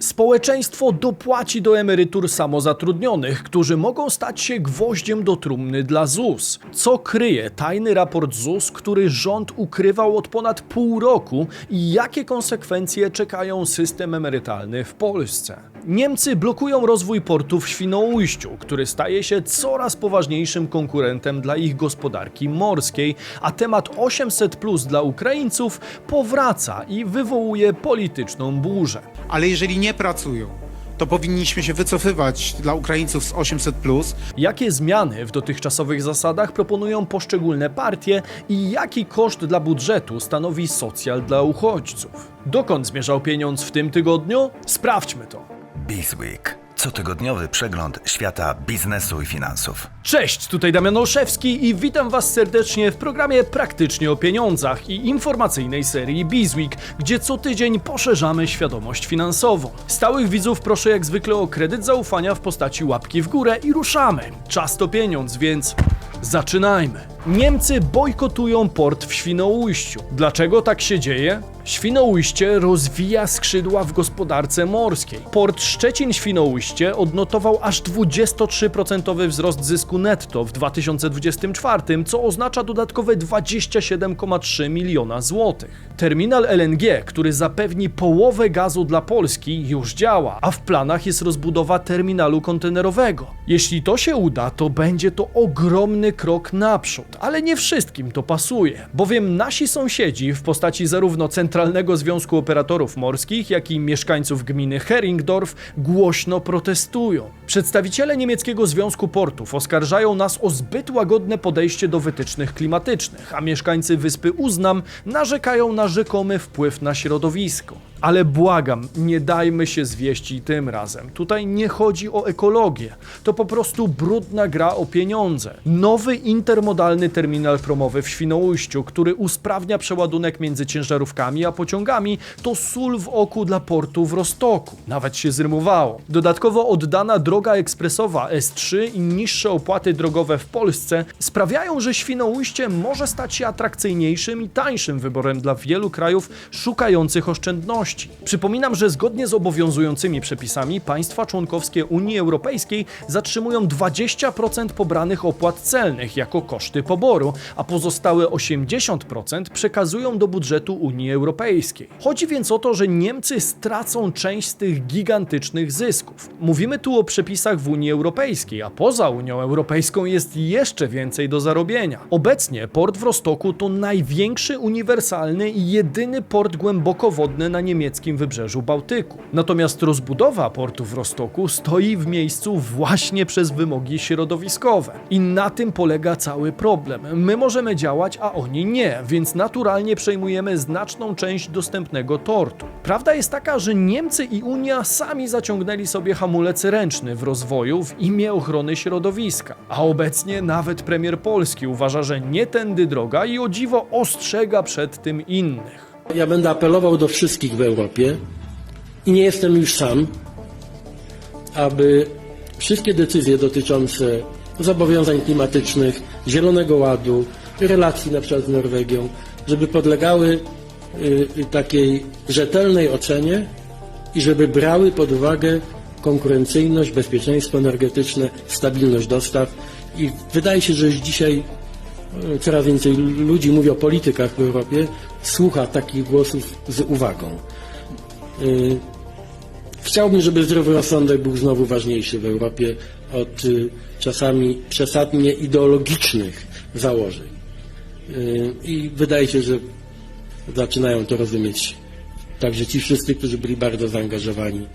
Społeczeństwo dopłaci do emerytur samozatrudnionych, którzy mogą stać się gwoździem do trumny dla ZUS. Co kryje tajny raport ZUS, który rząd ukrywał od ponad pół roku i jakie konsekwencje czekają system emerytalny w Polsce? Niemcy blokują rozwój portu w Świnoujściu, który staje się coraz poważniejszym konkurentem dla ich gospodarki morskiej, a temat 800 plus dla Ukraińców powraca i wywołuje polityczną burzę. ale jeżeli nie pracują, to powinniśmy się wycofywać dla Ukraińców z 800. Jakie zmiany w dotychczasowych zasadach proponują poszczególne partie i jaki koszt dla budżetu stanowi socjal dla uchodźców? Dokąd zmierzał pieniądz w tym tygodniu? Sprawdźmy to. Bizweek. Cotygodniowy przegląd świata biznesu i finansów. Cześć, tutaj Damian Olszewski i witam Was serdecznie w programie Praktycznie o Pieniądzach i informacyjnej serii Bizweek, gdzie co tydzień poszerzamy świadomość finansową. Stałych widzów proszę jak zwykle o kredyt zaufania w postaci łapki w górę i ruszamy. Czas to pieniądz, więc zaczynajmy. Niemcy bojkotują port w Świnoujściu. Dlaczego tak się dzieje? Świnoujście rozwija skrzydła w gospodarce morskiej. Port Szczecin-Świnoujście odnotował aż 23% wzrost zysku netto w 2024, co oznacza dodatkowe 27,3 miliona złotych. Terminal LNG, który zapewni połowę gazu dla Polski, już działa, a w planach jest rozbudowa terminalu kontenerowego. Jeśli to się uda, to będzie to ogromny krok naprzód, ale nie wszystkim to pasuje, bowiem nasi sąsiedzi w postaci zarówno Centralnego Związku Operatorów Morskich, jak i mieszkańców gminy Heringdorf głośno protestują. Przedstawiciele niemieckiego Związku Portów oskarżają nas o zbyt łagodne podejście do wytycznych klimatycznych, a mieszkańcy wyspy Uznam narzekają na rzekomy wpływ na środowisko. Ale błagam, nie dajmy się zwieść i tym razem. Tutaj nie chodzi o ekologię. To po prostu brudna gra o pieniądze. Nowy intermodalny terminal promowy w Świnoujściu, który usprawnia przeładunek między ciężarówkami a pociągami, to sól w oku dla portu w Rostoku. Nawet się zrymowało. Dodatkowo oddana droga ekspresowa S3 i niższe opłaty drogowe w Polsce sprawiają, że Świnoujście może stać się atrakcyjniejszym i tańszym wyborem dla wielu krajów szukających oszczędności. Przypominam, że zgodnie z obowiązującymi przepisami państwa członkowskie Unii Europejskiej zatrzymują 20% pobranych opłat celnych jako koszty poboru, a pozostałe 80% przekazują do budżetu Unii Europejskiej. Chodzi więc o to, że Niemcy stracą część z tych gigantycznych zysków. Mówimy tu o przepisach w Unii Europejskiej, a poza Unią Europejską jest jeszcze więcej do zarobienia. Obecnie port w Rostoku to największy uniwersalny i jedyny port głębokowodny na niemieckim wybrzeżu Bałtyku. Natomiast rozbudowa portu w Rostoku stoi w miejscu właśnie przez wymogi środowiskowe. I na tym polega cały problem. My możemy działać, a oni nie, więc naturalnie przejmujemy znaczną część dostępnego tortu. Prawda jest taka, że Niemcy i Unia sami zaciągnęli sobie hamulec ręczny w rozwoju w imię ochrony środowiska. A obecnie nawet premier Polski uważa, że nie tędy droga i o dziwo ostrzega przed tym innych. Ja będę apelował do wszystkich w Europie i nie jestem już sam, aby wszystkie decyzje dotyczące zobowiązań klimatycznych, Zielonego Ładu, relacji na przykład z Norwegią, żeby podlegały y, y, takiej rzetelnej ocenie i żeby brały pod uwagę konkurencyjność, bezpieczeństwo energetyczne, stabilność dostaw. I wydaje się, że już dzisiaj coraz więcej ludzi mówi o politykach w Europie, słucha takich głosów z uwagą. Y, Chciałbym, żeby zdrowy rozsądek był znowu ważniejszy w Europie od y, czasami przesadnie ideologicznych założeń. I wydaje się, że zaczynają to rozumieć także ci wszyscy, którzy byli bardzo zaangażowani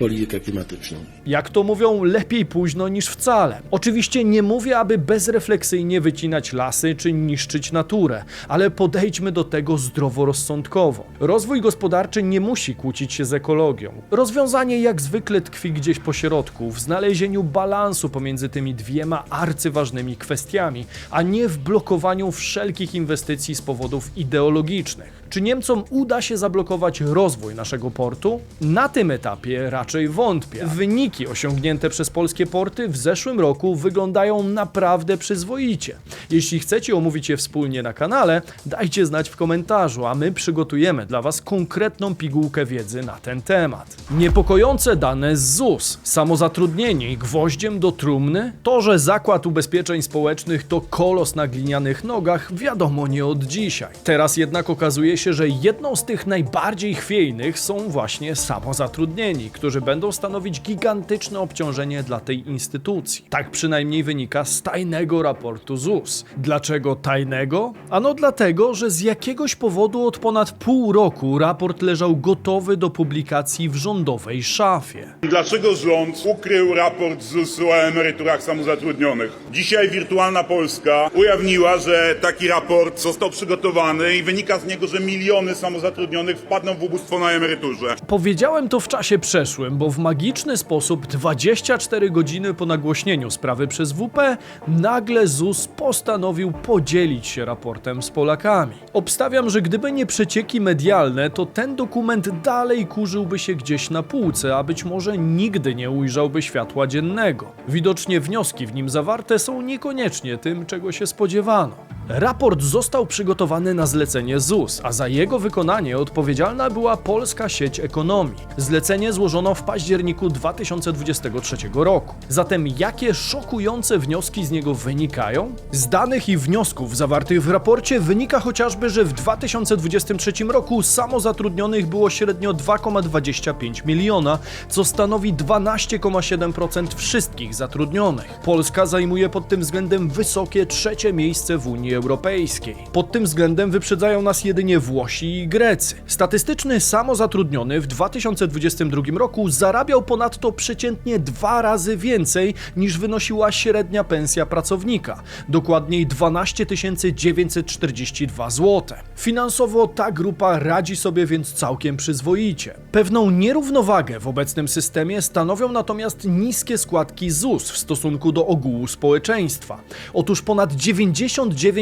politykę klimatyczną. Jak to mówią, lepiej późno niż wcale. Oczywiście nie mówię, aby bezrefleksyjnie wycinać lasy czy niszczyć naturę, ale podejdźmy do tego zdroworozsądkowo. Rozwój gospodarczy nie musi kłócić się z ekologią. Rozwiązanie jak zwykle tkwi gdzieś po środku, w znalezieniu balansu pomiędzy tymi dwiema arcyważnymi kwestiami, a nie w blokowaniu wszelkich inwestycji z powodów ideologicznych. Czy Niemcom uda się zablokować rozwój naszego portu? Na tym etapie raczej wątpię. Wyniki osiągnięte przez polskie porty w zeszłym roku wyglądają naprawdę przyzwoicie. Jeśli chcecie omówić je wspólnie na kanale, dajcie znać w komentarzu, a my przygotujemy dla Was konkretną pigułkę wiedzy na ten temat. Niepokojące dane z ZUS, samozatrudnieni gwoździem do trumny, to, że Zakład Ubezpieczeń Społecznych to kolos na glinianych nogach, wiadomo nie od dzisiaj. Teraz jednak okazuje się, że jedną z tych najbardziej chwiejnych są właśnie samozatrudnieni, którzy będą stanowić gigantyczne obciążenie dla tej instytucji. Tak przynajmniej wynika z tajnego raportu ZUS. Dlaczego tajnego? Ano dlatego, że z jakiegoś powodu od ponad pół roku raport leżał gotowy do publikacji w rządowej szafie. Dlaczego rząd ukrył raport ZUS-u o emeryturach samozatrudnionych? Dzisiaj Wirtualna Polska ujawniła, że taki raport został przygotowany i wynika z niego, że miliony samozatrudnionych wpadną w ubóstwo na emeryturze. Powiedziałem to w czasie przeszłym, bo w magiczny sposób 24 godziny po nagłośnieniu sprawy przez WP nagle ZUS postanowił podzielić się raportem z Polakami. Obstawiam, że gdyby nie przecieki medialne, to ten dokument dalej kurzyłby się gdzieś na półce, a być może nigdy nie ujrzałby światła dziennego. Widocznie wnioski w nim zawarte są niekoniecznie tym, czego się spodziewano. Raport został przygotowany na zlecenie ZUS, a za jego wykonanie odpowiedzialna była Polska Sieć Ekonomii. Zlecenie złożono w październiku 2023 roku. Zatem jakie szokujące wnioski z niego wynikają? Z danych i wniosków zawartych w raporcie wynika chociażby, że w 2023 roku samozatrudnionych było średnio 2,25 miliona, co stanowi 12,7% wszystkich zatrudnionych. Polska zajmuje pod tym względem wysokie trzecie miejsce w Unii Europejskiej. Pod tym względem wyprzedzają nas jedynie Włosi i Grecy. Statystyczny samozatrudniony w 2022 roku zarabiał ponadto przeciętnie dwa razy więcej niż wynosiła średnia pensja pracownika, dokładniej 12 942 zł. Finansowo ta grupa radzi sobie więc całkiem przyzwoicie. Pewną nierównowagę w obecnym systemie stanowią natomiast niskie składki ZUS w stosunku do ogółu społeczeństwa. Otóż ponad 99%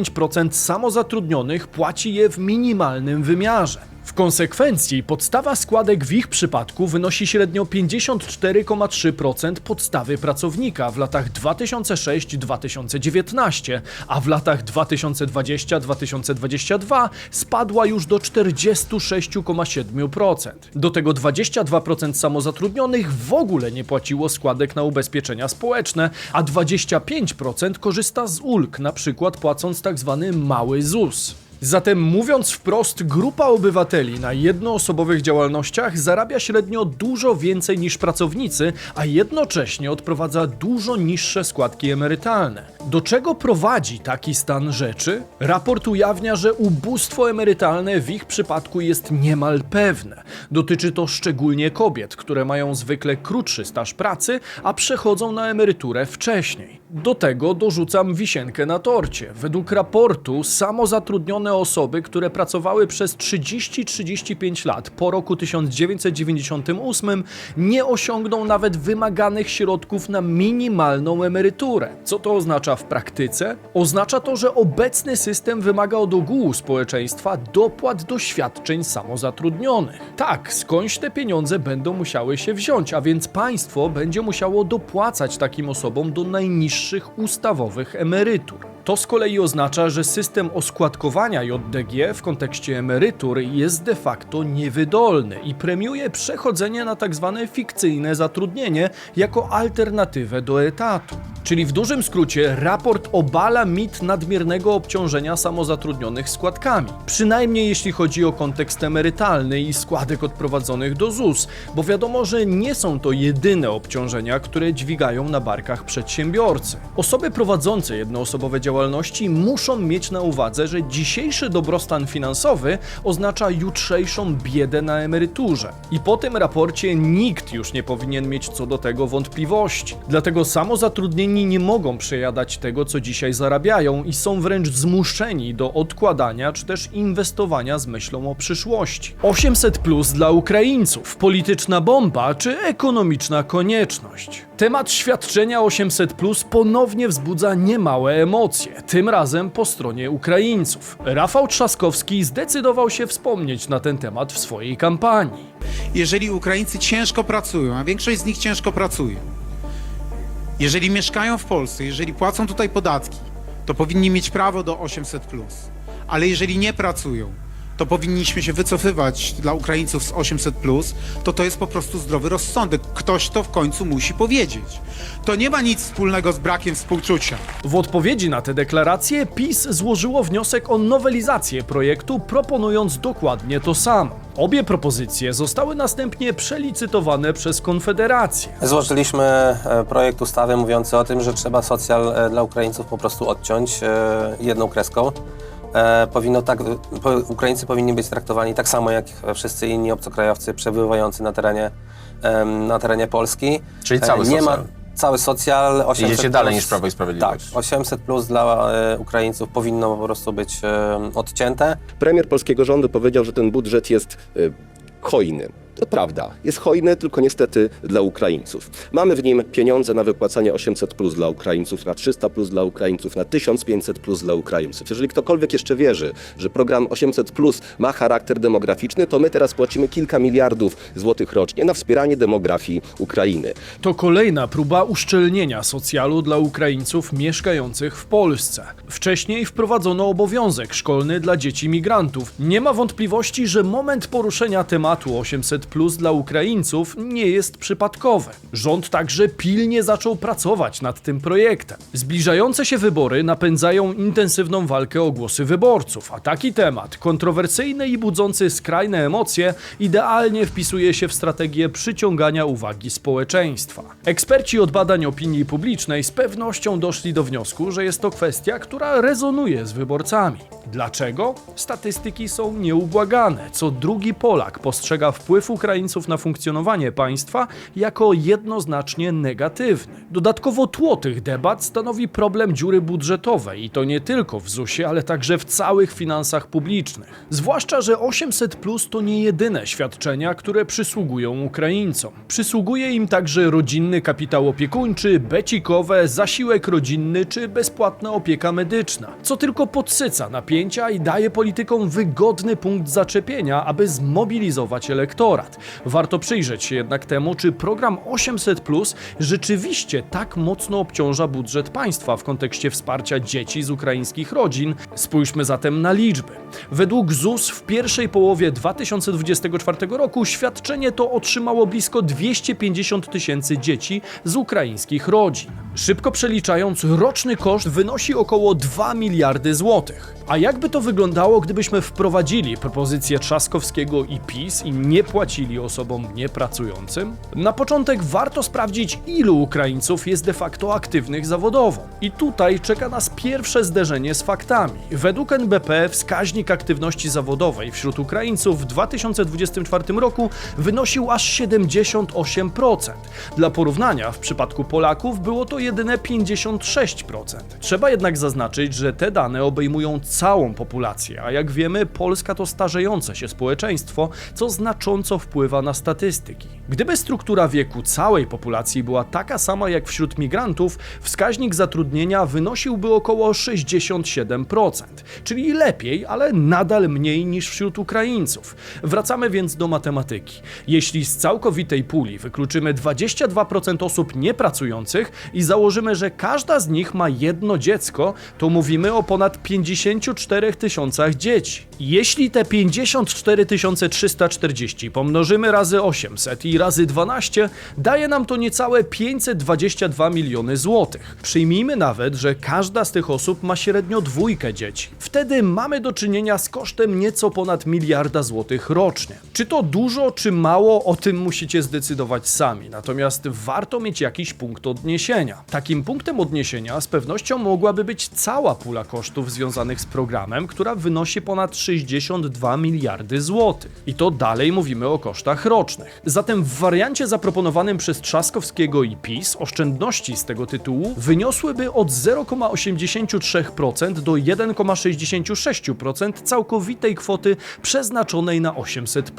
samozatrudnionych płaci je w minimalnym wymiarze. W konsekwencji podstawa składek w ich przypadku wynosi średnio 54,3% podstawy pracownika w latach 2006-2019, a w latach 2020-2022 spadła już do 46,7%. Do tego 22% samozatrudnionych w ogóle nie płaciło składek na ubezpieczenia społeczne, a 25% korzysta z ulg, na przykład płacąc tzw. mały ZUS. Zatem mówiąc wprost, grupa obywateli na jednoosobowych działalnościach zarabia średnio dużo więcej niż pracownicy, a jednocześnie odprowadza dużo niższe składki emerytalne. Do czego prowadzi taki stan rzeczy? Raport ujawnia, że ubóstwo emerytalne w ich przypadku jest niemal pewne. Dotyczy to szczególnie kobiet, które mają zwykle krótszy staż pracy, a przechodzą na emeryturę wcześniej. Do tego dorzucam wisienkę na torcie. Według raportu samozatrudnione osoby, które pracowały przez 30-35 lat po roku 1998 nie osiągną nawet wymaganych środków na minimalną emeryturę. Co to oznacza w praktyce? Oznacza to, że obecny system wymaga od ogółu społeczeństwa dopłat do świadczeń samozatrudnionych. Tak, skądś te pieniądze będą musiały się wziąć, a więc państwo będzie musiało dopłacać takim osobom do najniższych ustawowych emerytur. To z kolei oznacza, że system oskładkowania JDG w kontekście emerytur jest de facto niewydolny i premiuje przechodzenie na tzw. fikcyjne zatrudnienie jako alternatywę do etatu. Czyli w dużym skrócie raport obala mit nadmiernego obciążenia samozatrudnionych składkami. Przynajmniej jeśli chodzi o kontekst emerytalny i składek odprowadzonych do ZUS, bo wiadomo, że nie są to jedyne obciążenia, które dźwigają na barkach przedsiębiorcy. Osoby prowadzące jednoosobowe działalności muszą mieć na uwadze, że dzisiejszy dobrostan finansowy oznacza jutrzejszą biedę na emeryturze. I po tym raporcie nikt już nie powinien mieć co do tego wątpliwości. Dlatego samozatrudnieni nie mogą przejadać tego, co dzisiaj zarabiają i są wręcz zmuszeni do odkładania czy też inwestowania z myślą o przyszłości. 800 plus dla Ukraińców, polityczna bomba czy ekonomiczna konieczność. Temat świadczenia 800 plus ponownie wzbudza niemałe emocje. Tym razem po stronie Ukraińców. Rafał Trzaskowski zdecydował się wspomnieć na ten temat w swojej kampanii. Jeżeli Ukraińcy ciężko pracują, a większość z nich ciężko pracuje, jeżeli mieszkają w Polsce, jeżeli płacą tutaj podatki, to powinni mieć prawo do 800. Ale jeżeli nie pracują, to powinniśmy się wycofywać dla Ukraińców z 800, to to jest po prostu zdrowy rozsądek. Ktoś to w końcu musi powiedzieć. To nie ma nic wspólnego z brakiem współczucia. W odpowiedzi na te deklaracje PiS złożyło wniosek o nowelizację projektu, proponując dokładnie to samo. Obie propozycje zostały następnie przelicytowane przez Konfederację. Złożyliśmy e, projekt ustawy mówiący o tym, że trzeba socjal e, dla Ukraińców po prostu odciąć e, jedną kreską. E, Powinno tak, po- Ukraińcy powinni być traktowani tak samo jak wszyscy inni obcokrajowcy przebywający na terenie, em, na terenie Polski. Czyli cały E, nie socjal. Ma, cały socjal 800 Idziecie dalej plus- niż Prawo i Sprawiedliwość. Tak, 800 plus dla e, Ukraińców powinno po prostu być e, odcięte. Premier polskiego rządu powiedział, że ten budżet jest y, hojny. To prawda, jest hojny, tylko niestety dla Ukraińców. Mamy w nim pieniądze na wypłacanie 800 plus dla Ukraińców, na 300 plus dla Ukraińców, na 1500 plus dla Ukraińców. Jeżeli ktokolwiek jeszcze wierzy, że program 800 plus ma charakter demograficzny, to my teraz płacimy kilka miliardów złotych rocznie na wspieranie demografii Ukrainy. To kolejna próba uszczelnienia socjalu dla Ukraińców mieszkających w Polsce. Wcześniej wprowadzono obowiązek szkolny dla dzieci migrantów. Nie ma wątpliwości, że moment poruszenia tematu 800 plus dla Ukraińców nie jest przypadkowy. Rząd także pilnie zaczął pracować nad tym projektem. Zbliżające się wybory napędzają intensywną walkę o głosy wyborców, a taki temat, kontrowersyjny i budzący skrajne emocje, idealnie wpisuje się w strategię przyciągania uwagi społeczeństwa. Eksperci od badań opinii publicznej z pewnością doszli do wniosku, że jest to kwestia, która rezonuje z wyborcami. Dlaczego? Statystyki są nieubłagane. Co drugi Polak postrzega wpływ Ukraińców na funkcjonowanie państwa jako jednoznacznie negatywny. Dodatkowo tło tych debat stanowi problem dziury budżetowej i to nie tylko w ZUS-ie, ale także w całych finansach publicznych. Zwłaszcza, że 800 plus to nie jedyne świadczenia, które przysługują Ukraińcom. Przysługuje im także rodzinny kapitał opiekuńczy, becikowe, zasiłek rodzinny czy bezpłatna opieka medyczna, co tylko podsyca napięcia i daje politykom wygodny punkt zaczepienia, aby zmobilizować elektorat. Warto przyjrzeć się jednak temu, czy program 800 plus rzeczywiście tak mocno obciąża budżet państwa w kontekście wsparcia dzieci z ukraińskich rodzin. Spójrzmy zatem na liczby. Według ZUS w pierwszej połowie 2024 roku świadczenie to otrzymało blisko 250 tysięcy dzieci z ukraińskich rodzin. Szybko przeliczając, roczny koszt wynosi około 2 miliardy złotych. A jakby to wyglądało, gdybyśmy wprowadzili propozycję Trzaskowskiego i PiS i nie płacili osobom niepracującym? Na początek warto sprawdzić, ilu Ukraińców jest de facto aktywnych zawodowo. I tutaj czeka nas pierwsze zderzenie z faktami. Według NBP wskaźnik aktywności zawodowej wśród Ukraińców w 2024 roku wynosił aż 78%. Dla porównania, w przypadku Polaków było to jedyne 56%. Trzeba jednak zaznaczyć, że te dane obejmują całą populację, a jak wiemy, Polska to starzejące się społeczeństwo, co znacząco wpływa na statystyki. Gdyby struktura wieku całej populacji była taka sama jak wśród migrantów, wskaźnik zatrudnienia wynosiłby około 67%, czyli lepiej, ale nadal mniej niż wśród Ukraińców. Wracamy więc do matematyki. Jeśli z całkowitej puli wykluczymy 22% osób niepracujących i założymy, że każda z nich ma jedno dziecko, to mówimy o ponad 54 tysiącach dzieci. Jeśli te 54 340 pomnożymy razy 800 i razy 12, daje nam to niecałe 522 miliony złotych. Przyjmijmy nawet, że każda z tych osób ma średnio dwójkę dzieci. Wtedy mamy do czynienia z kosztem nieco ponad miliarda złotych rocznie. Czy to dużo, czy mało, o tym musicie zdecydować sami. Natomiast warto mieć jakiś punkt odniesienia. Takim punktem odniesienia z pewnością mogłaby być cała pula kosztów związanych z programem, która wynosi ponad 62 miliardy złotych. I to dalej mówimy o kosztach rocznych. Zatem w wariancie zaproponowanym przez Trzaskowskiego i PiS oszczędności z tego tytułu wyniosłyby od 0,83% do 1,66% całkowitej kwoty przeznaczonej na 800.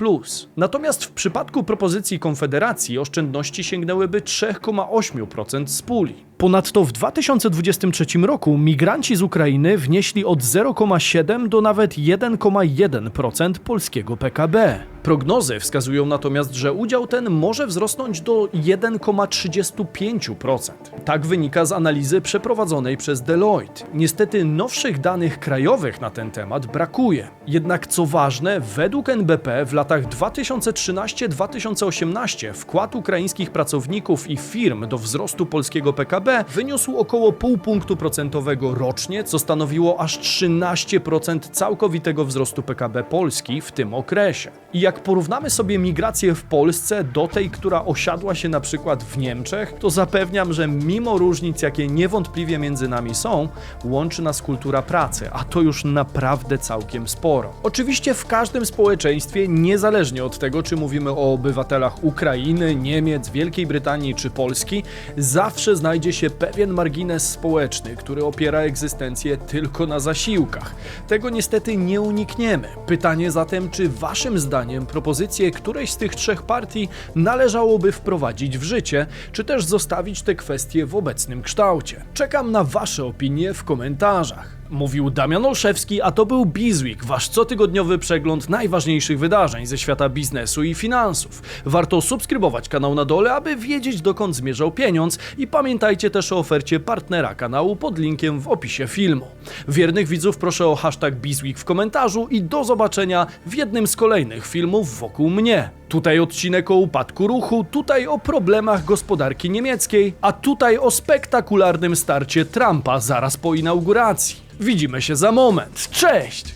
Natomiast w przypadku propozycji Konfederacji oszczędności sięgnęłyby 3,8% z puli. Ponadto w 2023 roku migranci z Ukrainy wnieśli od 0,7 do nawet 1,1% polskiego PKB. Prognozy wskazują natomiast, że udział ten może wzrosnąć do 1,35%. Tak wynika z analizy przeprowadzonej przez Deloitte. Niestety nowszych danych krajowych na ten temat brakuje. Jednak co ważne, według NBP w latach 2013-2018 wkład ukraińskich pracowników i firm do wzrostu polskiego PKB wyniósł około pół punktu procentowego rocznie, co stanowiło aż 13% całkowitego wzrostu PKB Polski w tym okresie. I jak porównamy sobie migrację w Polsce do tej, która osiadła się na przykład w Niemczech, to zapewniam, że mimo różnic, jakie niewątpliwie między nami są, łączy nas kultura pracy, a to już naprawdę całkiem sporo. Oczywiście w każdym społeczeństwie, niezależnie od tego, czy mówimy o obywatelach Ukrainy, Niemiec, Wielkiej Brytanii czy Polski, zawsze znajdzie się pewien margines społeczny, który opiera egzystencję tylko na zasiłkach. Tego niestety nie unikniemy. Pytanie zatem, czy waszym zdaniem propozycje którejś z tych trzech partii należałoby wprowadzić w życie, czy też zostawić te kwestie w obecnym kształcie? Czekam na wasze opinie w komentarzach. Mówił Damian Olszewski, a to był Bizweek, wasz cotygodniowy przegląd najważniejszych wydarzeń ze świata biznesu i finansów. Warto subskrybować kanał na dole, aby wiedzieć dokąd zmierzał pieniądz i pamiętajcie też o ofercie partnera kanału pod linkiem w opisie filmu. Wiernych widzów proszę o hashtag Bizweek w komentarzu i do zobaczenia w jednym z kolejnych filmów wokół mnie. Tutaj odcinek o upadku ruchu, tutaj o problemach gospodarki niemieckiej, a tutaj o spektakularnym starcie Trumpa zaraz po inauguracji. Widzimy się za moment. Cześć!